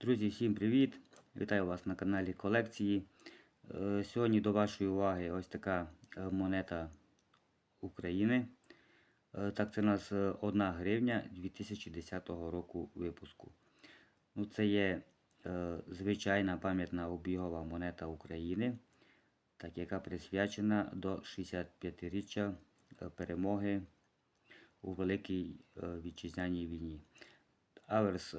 Друзі, всім привіт! Вітаю вас на каналі колекції. Е, Сьогодні до вашої уваги ось така е, монета України. Е, Так, це у нас 1 гривня 2010 року випуску. Ну, Це є звичайна пам'ятна обігова монета України, так, яка присвячена до 65-річчя е, перемоги у Великій Вітчизняній війні. Аверс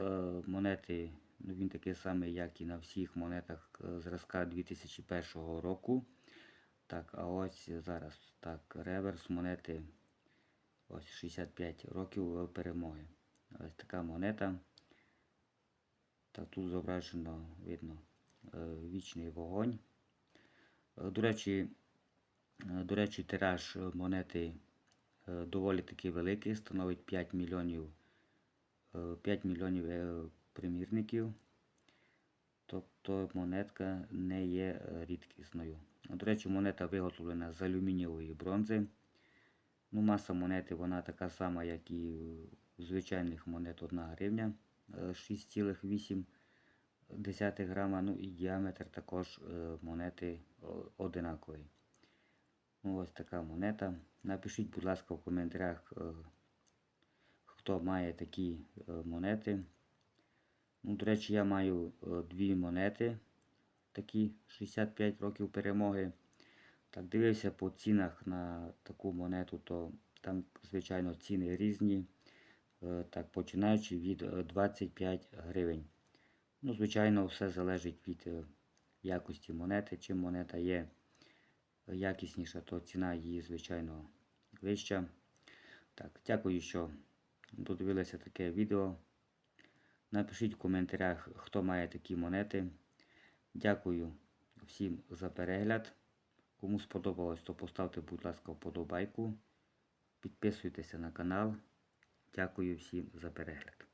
монети, він такий самий, як і на всіх монетах е, зразка 2001 року. Так, а ось зараз так, реверс монети ось 65 років перемоги. Ось така монета. Так, тут зображено, видно, е, вічний вогонь. Е, До речі, до речі, тираж монети доволі таки великий, становить 5 мільйонів е, 5 мільйонів примірників. Тобто монетка не є е, рідкісною. До речі, монета виготовлена з алюмінієвої бронзи. Ну, Маса монети вона така сама, як і у звичайних монет 1 гривня е, 6,8 грама. Ну і діаметр також е, монети о- одинаковий. Ну, ось така монета. Напишіть, будь ласка, в коментарях, е, хто має такі е, монети. Ну, до речі, я маю е, дві монети, такі 65 років перемоги. Так, дивився по цінах на таку монету, то там, звичайно, ціни різні. Е, Так, починаючи від е, 25 гривень. Ну, звичайно, все залежить від е, якості монети. Чим монета є якісніша, то ціна її, звичайно, вища. Так, дякую, що додивилися таке відео. Напишіть в коментарях, хто має такі монети. Дякую всім за перегляд. Кому сподобалось, то поставте, будь ласка, вподобайку. Підписуйтеся на канал. Дякую всім за перегляд.